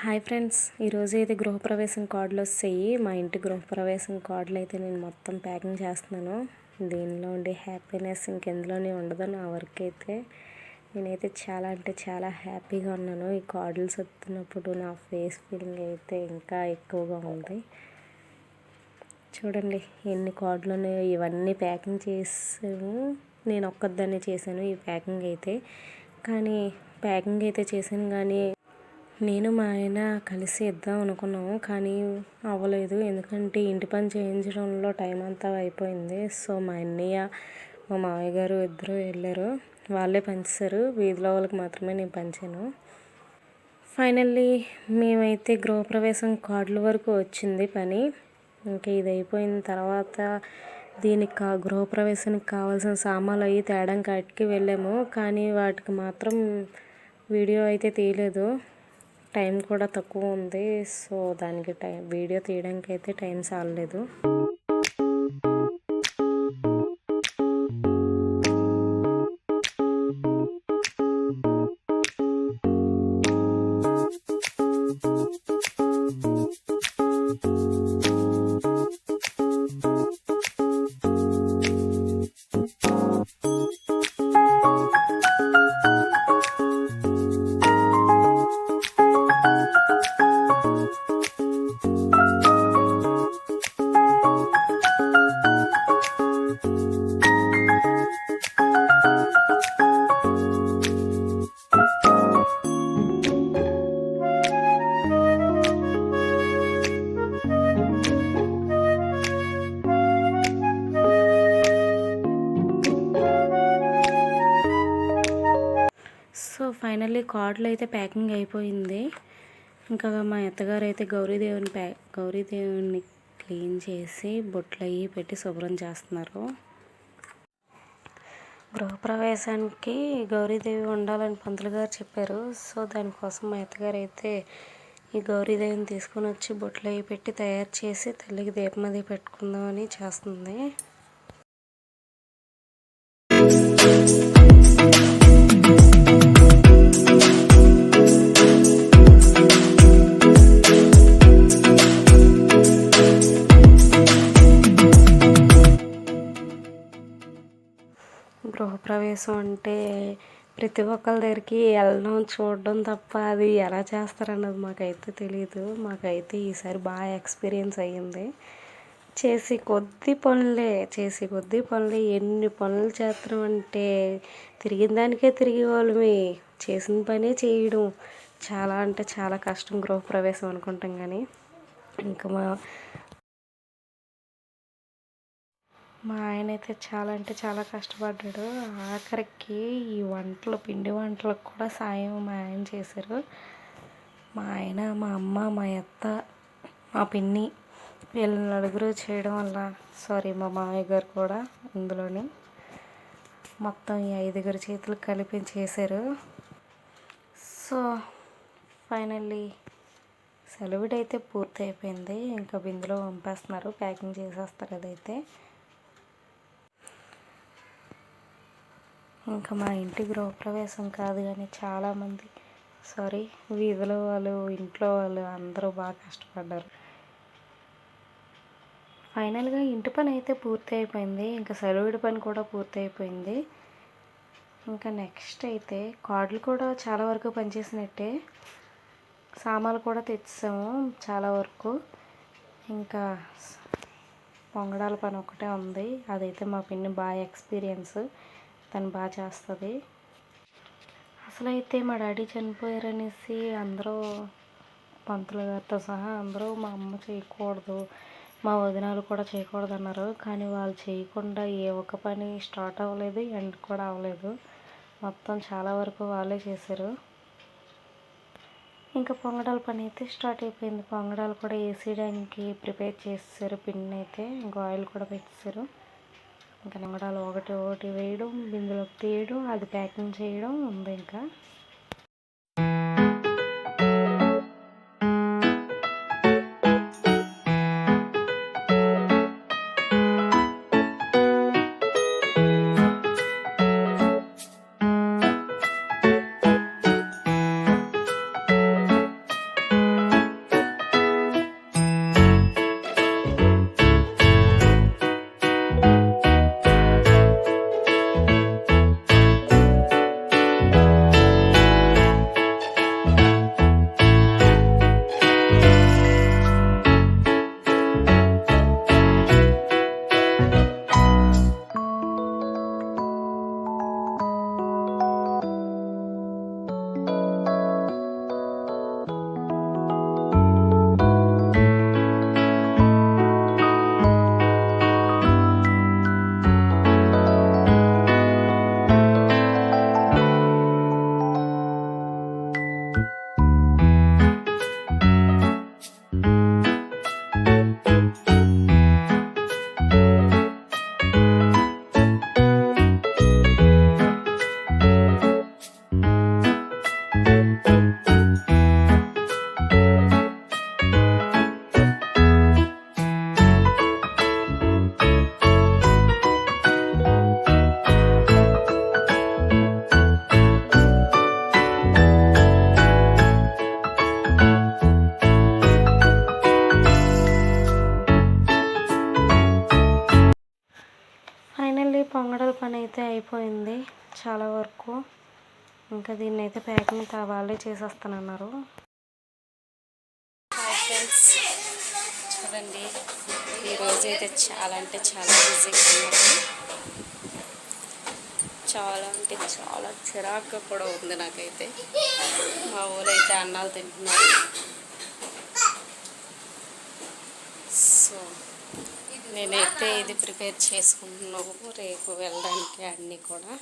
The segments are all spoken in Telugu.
హాయ్ ఫ్రెండ్స్ ఈరోజు అయితే గృహప్రవేశం కార్డులు వస్తాయి. మా ఇంటి గృహప్రవేశం కార్డులు అయితే నేను మొత్తం ప్యాకింగ్ చేస్తున్నాను. దీనిలో ఉండే హ్యాపీనెస్ ఇంకెందులోనే ఉండదు నా వర్క్ అయితే. నేనైతే చాలా అంటే చాలా హ్యాపీగా ఉన్నాను. ఈ కార్డులు చదువుతున్నప్పుడు నా ఫేస్ ఫీలింగ్ అయితే ఇంకా ఎక్కువగా ఉంది. చూడండి ఎన్ని కార్డులు ఉన్నాయో ఇవన్నీ ప్యాకింగ్ చేసాము నేను ఒక్కదాన్ని చేశాను ఈ ప్యాకింగ్ అయితే. కానీ ప్యాకింగ్ అయితే చేశాను కానీ నేను మా ఆయన కలిసి ఇద్దాం అనుకున్నాము కానీ అవ్వలేదు. ఎందుకంటే ఇంటి పని చేయించడంలో టైం అంతా అయిపోయింది. సో మా అన్నయ్య మా మామయ్య గారు ఇద్దరు వెళ్ళారు. వాళ్ళే పంచారు వీధిలో వాళ్ళకి మాత్రమే నేను పంచాను. ఫైనల్లీ మేమైతే గృహప్రవేశం కార్డుల వరకు వచ్చింది పని. ఇంకా ఇది అయిపోయిన తర్వాత దీనికి కా గృహప్రవేశానికి కావాల్సిన సామాన్లు అవి తేడం కాటికి వెళ్ళాము. కానీ వాటికి మాత్రం వీడియో అయితే తీయలేదు. టైం కూడా తక్కువ ఉంది. సో దానికి టైం వీడియో తీయడానికి అయితే టైం చాలలేదు ఫైనల్లీ కార్డులు అయితే ప్యాకింగ్ అయిపోయింది. ఇంకా మా అత్తగారు అయితే గౌరీదేవుని ప్యా గౌరీదేవుని క్లీన్ చేసి బొట్లు అవి పెట్టి శుభ్రం చేస్తున్నారు. గృహప్రవేశానికి గౌరీదేవి ఉండాలని పంతులు గారు చెప్పారు. సో దానికోసం మా అత్తగారు అయితే ఈ గౌరీదేవిని తీసుకొని వచ్చి బొట్లు అవి పెట్టి తయారు చేసి తల్లికి దీపం అది పెట్టుకుందామని చేస్తుంది. గృహప్రవేశం అంటే ప్రతి ఒక్కరి దగ్గరికి వెళ్ళడం చూడడం తప్ప అది ఎలా చేస్తారన్నది మాకైతే తెలియదు మాకైతే ఈసారి బాగా ఎక్స్పీరియన్స్ అయ్యింది. చేసి కొద్ది పనులే చేసి కొద్ది పనులే. ఎన్ని పనులు చేస్తాం అంటే తిరిగిన దానికే తిరిగి వాళ్ళమి చేసిన పనే చేయడం. చాలా అంటే చాలా కష్టం గృహప్రవేశం అనుకుంటాం కానీ. ఇంకా మా మా ఆయన అయితే చాలా అంటే చాలా కష్టపడ్డాడు. ఆఖరికి ఈ వంటలు పిండి వంటలకు కూడా సాయం మా ఆయన చేశారు. మా ఆయన మా అమ్మ మా అత్త మా పిన్ని వీళ్ళ నలుగురు చేయడం వల్ల సారీ మా మామయ్య గారు కూడా ఇందులోని మొత్తం ఈ ఐదుగురు చేతులు కలిపి చేశారు. సో ఫైనల్లీ సెలవుడైతే పూర్తి అయిపోయింది ఇంకా బిందులో పంపేస్తున్నారు ప్యాకింగ్ చేసేస్తారు అదైతే. ఇంకా మా ఇంటి గృహప్రవేశం కాదు కానీ చాలామంది సారీ వీధిలో వాళ్ళు ఇంట్లో వాళ్ళు అందరూ బాగా కష్టపడ్డారు. ఫైనల్గా ఇంటి పని అయితే పూర్తి అయిపోయింది. ఇంకా సెలవుడి పని కూడా పూర్తి అయిపోయింది. ఇంకా నెక్స్ట్ అయితే కార్డులు కూడా చాలా వరకు పనిచేసినట్టే. సామాన్లు కూడా తెచ్చాము చాలా వరకు. ఇంకా పొంగడాల పని ఒకటే ఉంది. అదైతే మా పిన్ని బాగా ఎక్స్పీరియన్స్. తను బాగా చేస్తుంది. అసలు అయితే మా డాడీ చనిపోయారనేసి అందరూ పంతులు గారితో సహా అందరూ మా అమ్మ చేయకూడదు మా వదినాలు కూడా చేయకూడదు అన్నారు కానీ వాళ్ళు చేయకుండా ఏ ఒక్క పని స్టార్ట్ అవ్వలేదు ఎండ్ కూడా అవ్వలేదు. మొత్తం చాలా వరకు వాళ్ళే చేశారు. ఇంకా పొంగడాల పని అయితే స్టార్ట్ అయిపోయింది. పొంగడాలు కూడా వేసేయడానికి ప్రిపేర్ చేసేసారు పిన్ అయితే ఇంకా ఆయిల్ కూడా పెట్టేశారు. ఇంకా నిమ్మడాలు ఒకటి ఒకటి వేయడం బిందులోకి తీయడం అది ప్యాకింగ్ చేయడం ఉంది ఇంకా అయితే అయిపోయింది చాలా వరకు. ఇంకా దీన్ని అయితే ప్యాకింగ్ కా- వాళ్ళే చేసేస్తానన్నారు. చూడండి ఈరోజు అయితే చాలా అంటే చాలా బిజీగా ఉన్నారు. చాలా అంటే చాలా చిరాకుగా కూడా ఉంది నాకైతే. మా ఊరు అయితే అన్నాలు తింటున్నారు సో నేనైతే ఇది ప్రిపేర్ చేసుకుంటున్నాము రేపు వెళ్ళడానికి అన్నీ కూడా.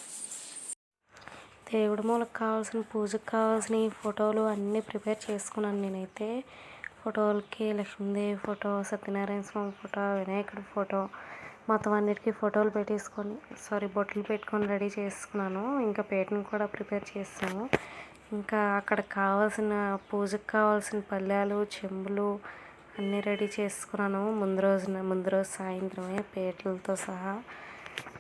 దేవుడి మూలకు కావాల్సిన పూజకు కావాల్సిన ఫోటోలు అన్నీ ప్రిపేర్ చేసుకున్నాను నేనైతే. ఫోటోలకి లక్ష్మీదేవి ఫోటో సత్యనారాయణ స్వామి ఫోటో వినాయకుడి ఫోటో మొత్తం అన్నిటికీ ఫోటోలు పెట్టేసుకొని సారీ బొట్లు పెట్టుకొని రెడీ చేసుకున్నాను. ఇంకా పేటను కూడా ప్రిపేర్ చేస్తాము ఇంకా అక్కడ కావాల్సిన పూజకు కావాల్సిన పళ్ళాలు చెంబులు అన్నీ రెడీ చేసుకున్నాను. ముందు రోజున ముందు రోజు సాయంత్రమే పేటలతో సహా.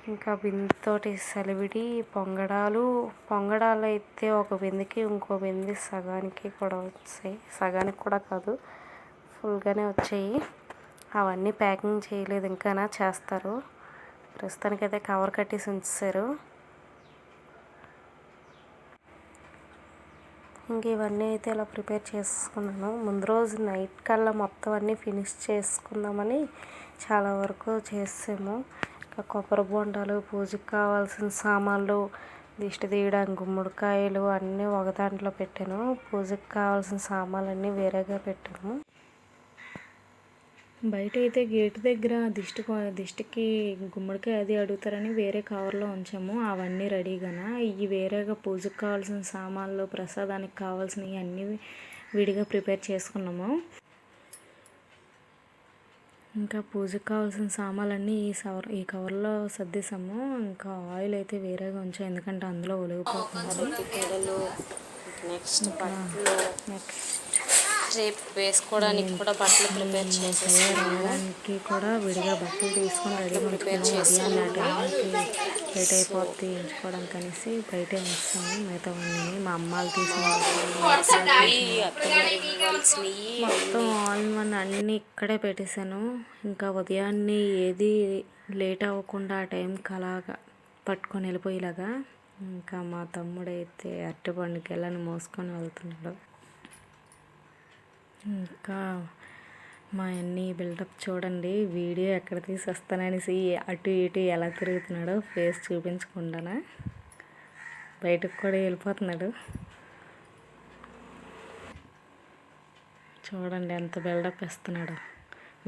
ఇంకా బిందుతోటి సలివిడి పొంగడాలు. పొంగడాలు అయితే ఒక బిందెకి ఇంకో బిందె సగానికి కూడా వచ్చాయి. సగానికి కూడా కాదు ఫుల్గానే వచ్చాయి. అవన్నీ ప్యాకింగ్ చేయలేదు ఇంకా చేస్తారు. ప్రస్తుతానికైతే కవర్ కట్టేసి ఉంచారు ఇంక ఇవన్నీ అయితే ఇలా ప్రిపేర్ చేసుకున్నాను. ముందు రోజు నైట్ కల్లా మొత్తం అన్నీ ఫినిష్ చేసుకుందామని చాలా వరకు చేసాము. ఇంకా కొబ్బరి బొండాలు పూజకి కావాల్సిన సామాన్లు దిష్టి తీయడానికి గుమ్మడికాయలు అన్నీ ఒక దాంట్లో పెట్టాను. పూజకి కావాల్సిన సామాన్లు అన్నీ వేరేగా పెట్టాము. బయట అయితే గేట్ దగ్గర దిష్టి దిష్టికి గుమ్మడికాయ అది అడుగుతారని వేరే కవర్లో ఉంచాము. అవన్నీ రెడీగానా ఇవి వేరేగా పూజకు కావాల్సిన సామాన్లు ప్రసాదానికి కావాల్సినవి అన్నీ విడిగా ప్రిపేర్ చేసుకున్నాము. ఇంకా పూజకు కావాల్సిన సామాన్లన్నీ ఈ సవర్ ఈ కవర్లో సర్దేశాము. ఇంకా ఆయిల్ అయితే వేరేగా ఉంచాం. ఎందుకంటే అందులో ఒలిగిపోతుంది నెక్స్ట్ నెక్స్ట్ రేపు వేసుకోవడానికి కూడా బట్టలు ప్రిపేర్ చేసేసుకోవడానికి కూడా విడిగా బట్టలు తీసుకొని రెడీ ప్రిపేర్ లేట్ అయిపోద్ది ఎంచుకోవడానికి అనేసి బయటే ఉంచుతాము మిగతా అన్నీ మా అమ్మాలు తీసుకుని మొత్తం ఆల్ వన్ అన్నీ ఇక్కడే పెట్టేశాను. ఇంకా ఉదయాన్నే ఏది లేట్ అవ్వకుండా ఆ టైంకి అలాగా పట్టుకొని వెళ్ళిపోయేలాగా. ఇంకా మా తమ్ముడైతే అరటిపండుకి వెళ్ళని మోసుకొని వెళ్తున్నాడు. ఇంకా మా అన్ని బిల్డప్ చూడండి వీడియో ఎక్కడ తీసేస్తాననేసి అటు ఇటు ఎలా తిరుగుతున్నాడో ఫేస్ చూపించకుండానే బయటకు కూడా వెళ్ళిపోతున్నాడు. చూడండి ఎంత బిల్డప్ ఇస్తున్నాడు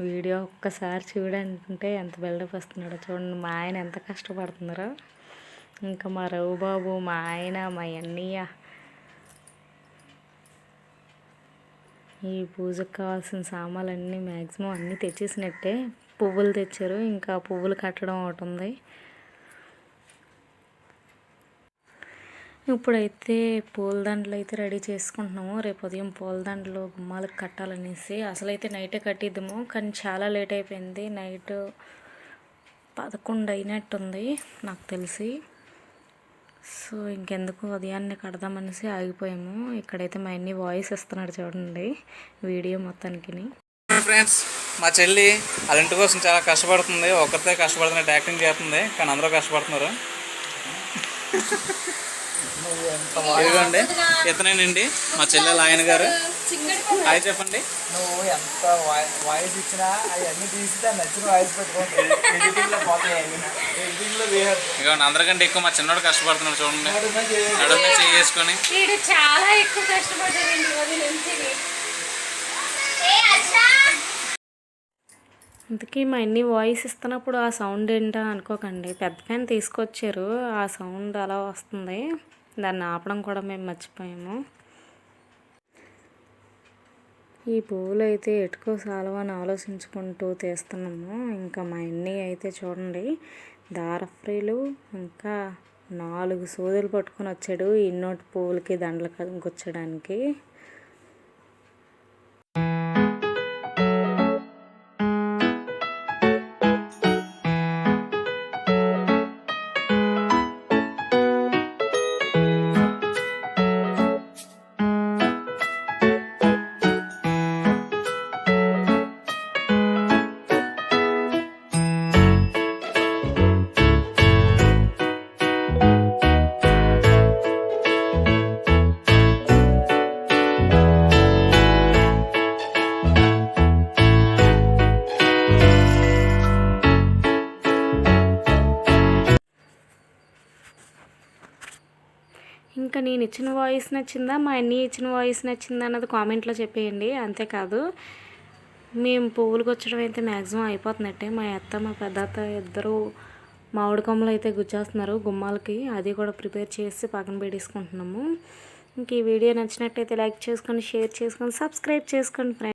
వీడియో ఒక్కసారి చూడంటే ఎంత బిల్డప్ ఇస్తున్నాడో చూడండి మా ఆయన ఎంత కష్టపడుతున్నారో. ఇంకా మా రఘు బాబు మా ఆయన మా అన్నయ్య ఈ పూజకు కావాల్సిన సామాన్లన్నీ మ్యాక్సిమం అన్నీ తెచ్చేసినట్టే పువ్వులు తెచ్చారు. ఇంకా పువ్వులు కట్టడం ఒకటి ఉంది. ఇప్పుడైతే పూలదండలు అయితే రెడీ చేసుకుంటున్నాము. రేపు ఉదయం పూలదండలు గుమ్మాలకు కట్టాలనేసి అసలైతే నైటే కట్టిద్దాము. కానీ చాలా లేట్ అయిపోయింది. నైట్ పదకొండు అయినట్టుంది నాకు తెలిసి. సో ఇంకెందుకు ఉదయాన్నే కడదామనేసి ఆగిపోయాము. ఇక్కడైతే మా అన్ని వాయిస్ ఇస్తున్నాడు చూడండి వీడియో మొత్తానికి ఫ్రెండ్స్ మా చెల్లి వాళ్ళ ఇంటి కోసం చాలా కష్టపడుతుంది. ఒకరితే కష్టపడుతున్నట్టు యాక్టింగ్ చేస్తుంది కానీ అందరూ కష్టపడుతున్నారు. ఇదిగోండి ఇతనేనండి మా చెల్లెలు ఆయన గారు. హాయ్ చెప్పండి. నువ్వు ఎంత వాయి- వాయిస్ ఇచ్చినా అవన్నీ తీసి నచ్చిన వాయిస్ పెట్టుకోండి అందరికంటే ఎక్కువ మా చిన్నోడు కష్టపడుతున్నాడు చూడండి. నడుమ చేసుకొని వీడు చాలా ఎక్కువ ఇంతకీ మా అన్ని వాయిస్ ఇస్తున్నప్పుడు ఆ సౌండ్ ఏంటో అనుకోకండి. పెద్ద ఫ్యాన్ తీసుకొచ్చారు. ఆ సౌండ్ అలా వస్తుంది. దాన్ని ఆపడం కూడా మేము మర్చిపోయాము. ఈ పువ్వులు అయితే ఎటుకో సాలవని ఆలోచించుకుంటూ తీస్తున్నాము. ఇంకా మా అన్నీ అయితే చూడండి దారఫ్రీలు ఇంకా నాలుగు సూదులు పట్టుకొని వచ్చాడు ఇన్నోటి పువ్వులకి దండలు గుచ్చడానికి ఇంకా నేను ఇచ్చిన వాయిస్ నచ్చిందా? మా అన్నీ ఇచ్చిన వాయిస్ నచ్చిందా అన్నది కామెంట్లో చెప్పేయండి. అంతేకాదు మేము పువ్వులు గుచ్చడం అయితే మ్యాక్సిమం అయిపోతున్నట్టే మా అత్త మా పెద్ద అత్త ఇద్దరు మామిడి కొమ్మలు అయితే గుచ్చేస్తున్నారు గుమ్మాలకి. అది కూడా ప్రిపేర్ చేసి పక్కన పెట్టేసుకుంటున్నాము. ఇంక ఈ వీడియో నచ్చినట్టయితే లైక్ చేసుకొని షేర్ చేసుకొని సబ్స్క్రైబ్ చేసుకోండి ఫ్రెండ్స్